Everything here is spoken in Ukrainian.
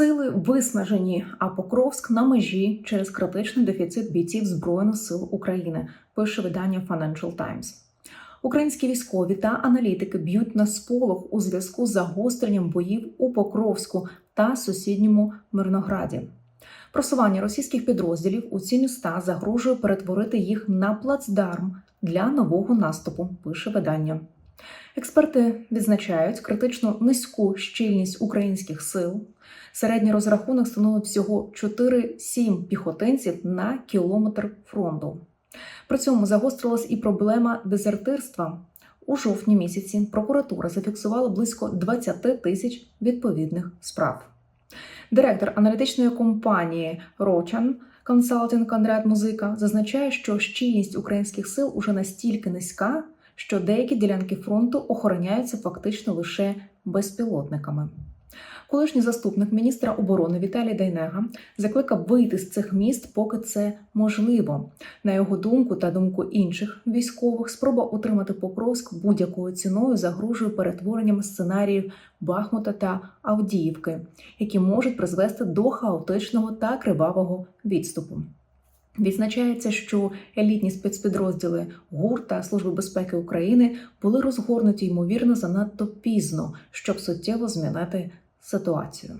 Сили виснажені, а Покровськ на межі через критичний дефіцит бійців Збройних сил України, пише видання Financial Times. Українські військові та аналітики б'ють на сполох у зв'язку з загостренням боїв у Покровську та сусідньому Мирнограді. Просування російських підрозділів у ці міста загрожує перетворити їх на плацдарм для нового наступу, пише видання. Експерти відзначають критично низьку щільність українських сил. Середній розрахунок становить всього 4-7 піхотинців на кілометр фронту. При цьому загострилась і проблема дезертирства. У жовтні місяці прокуратура зафіксувала близько 20 тисяч відповідних справ. Директор аналітичної компанії Рочан Консалтинг Конрад Музика зазначає, що щільність українських сил уже настільки низька, що деякі ділянки фронту охороняються фактично лише безпілотниками. Колишній заступник міністра оборони Віталій Дайнега закликав вийти з цих міст, поки це можливо. На його думку та думку інших військових, спроба утримати Покровськ будь-якою ціною загрожує перетворенням сценаріїв Бахмута та Авдіївки, які можуть призвести до хаотичного та кривавого відступу. Відзначається, що елітні спецпідрозділи ГУР та Служби безпеки України були розгорнуті ймовірно занадто пізно, щоб суттєво змінити ситуацію.